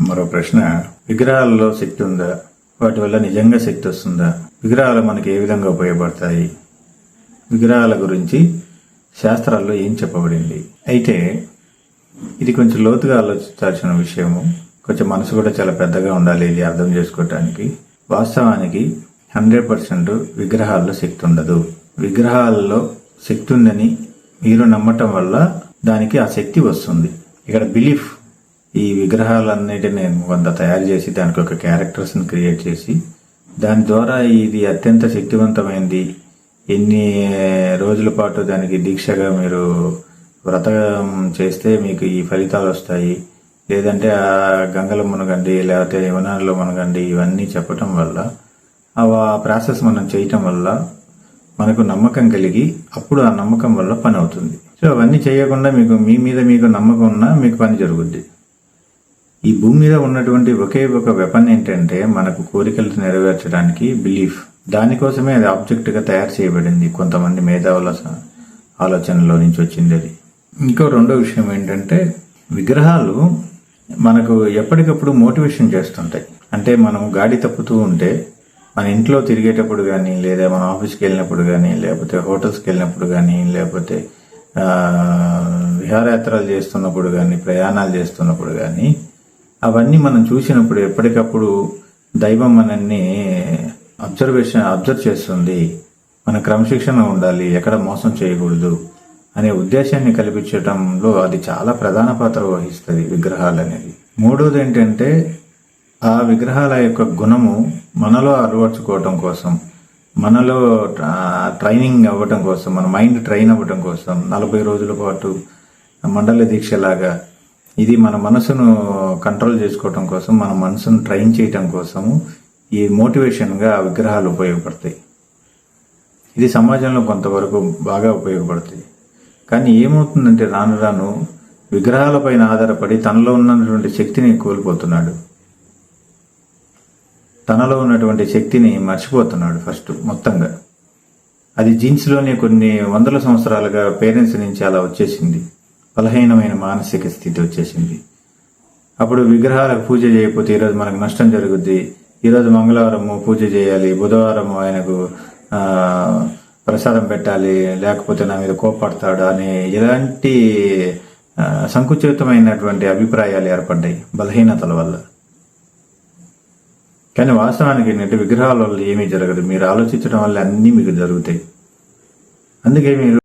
మరో ప్రశ్న విగ్రహాలలో శక్తి ఉందా? వాటి వల్ల నిజంగా శక్తి వస్తుందా? విగ్రహాలు మనకి ఏ విధంగా ఉపయోగపడతాయి? విగ్రహాల గురించి శాస్త్రాల్లో ఏం చెప్పబడింది? అయితే ఇది కొంచెం లోతుగా ఆలోచించాల్సిన విషయము. కొంచెం మనసు కూడా చాలా పెద్దగా ఉండాలి ఇది అర్థం చేసుకోవటానికి. వాస్తవానికి హండ్రెడ్ పర్సెంట్ విగ్రహాల్లో శక్తి ఉండదు. విగ్రహాల్లో శక్తి ఉందని మీరు నమ్మటం వల్ల దానికి ఆ శక్తి వస్తుంది. ఇక్కడ బిలీఫ్ ఈ విగ్రహాలన్నిటిని కొంత తయారు చేసి దానికి ఒక క్యారెక్టర్స్ని క్రియేట్ చేసి దాని ద్వారా ఇది అత్యంత శక్తివంతమైంది. ఎన్ని రోజుల పాటు దానికి దీక్షగా మీరు వ్రతం చేస్తే మీకు ఈ ఫలితాలు వస్తాయి. లేదంటే ఆ గంగలో మునగండి లేకపోతే యమునాలో మునగండి ఇవన్నీ చెప్పటం వల్ల ఆ ప్రాసెస్ మనం చేయటం వల్ల మనకు నమ్మకం కలిగి అప్పుడు ఆ నమ్మకం వల్ల పని అవుతుంది. సో అవన్నీ చేయకుండా మీకు మీ మీద మీకు నమ్మకం ఉన్నా మీకు పని జరుగుద్ది. ఈ భూమి మీద ఉన్నటువంటి ఒకే ఒక వెపన్ ఏంటంటే మనకు కోరికలు నెరవేర్చడానికి బిలీఫ్ దానికోసమే అది ఆబ్జెక్ట్గా తయారు చేయబడింది కొంతమంది మేధావుల ఆలోచనలో నుంచి వచ్చింది అది. ఇంకో రెండో విషయం ఏంటంటే విగ్రహాలు మనకు ఎప్పటికప్పుడు మోటివేషన్ చేస్తుంటాయి. అంటే మనం గాడి తప్పుతూ ఉంటే మన ఇంట్లో తిరిగేటప్పుడు కానీ లేదా మన ఆఫీస్కి వెళ్ళినప్పుడు కానీ లేకపోతే హోటల్స్కి వెళ్ళినప్పుడు కానీ లేకపోతే విహారయాత్రలు చేస్తున్నప్పుడు కానీ ప్రయాణాలు చేస్తున్నప్పుడు కానీ అవన్నీ మనం చూసినప్పుడు ఎప్పటికప్పుడు దైవం మనల్ని అబ్జర్వేషన్ అబ్జర్వ్ చేస్తుంది. మన క్రమశిక్షణ ఉండాలి ఎక్కడ మోసం చేయకూడదు అనే ఉద్దేశాన్ని కల్పించడంలో అది చాలా ప్రధాన పాత్ర వహిస్తుంది విగ్రహాలు అనేది మూడోది ఏంటంటే ఆ విగ్రహాల యొక్క గుణము మనలో అలవర్చుకోవటం కోసం మనలో ట్రా- ట్రైనింగ్ అవ్వటం కోసం మన మైండ్ ట్రైన్ అవ్వటం కోసం నలభై రోజుల పాటు మండల దీక్షలాగా ఇది మన మనసును కంట్రోల్ చేసుకోవటం కోసం మన మనసును ట్రైన్ చేయటం కోసము ఈ మోటివేషన్గా విగ్రహాలు ఉపయోగపడతాయి. ఇది సమాజంలో కొంతవరకు బాగా ఉపయోగపడుతుంది కానీ ఏమవుతుందంటే రాను రాను విగ్రహాలపైన ఆధారపడి తనలో ఉన్నటువంటి శక్తిని కోల్పోతున్నాడు. తనలో ఉన్నటువంటి శక్తిని మర్చిపోతున్నాడు ఫస్ట్ మొత్తంగా. అది జీన్స్లోనే కొన్ని వందల సంవత్సరాలుగా పేరెంట్స్ నుంచి అలా వచ్చేసింది. బలహీనమైన మానసిక స్థితి వచ్చేసింది. అప్పుడు విగ్రహాలకు పూజ చేయకపోతే ఈరోజు మనకు నష్టం జరుగుద్ది. ఈరోజు మంగళవారము పూజ చేయాలి బుధవారము ఆయనకు ఆ, ప్రసాదం పెట్టాలి లేకపోతే నా మీద కోపడతాడు అనే ఇలాంటి ఆ, సంకుచితమైనటువంటి అభిప్రాయాలు ఏర్పడ్డాయి బలహీనతల వల్ల. కానీ వాస్తవానికి ఏంటంటే విగ్రహాల వల్ల ఏమీ జరగదు. మీరు ఆలోచించడం వల్ల అన్నీ మీకు జరుగుతాయి. అందుకే మీరు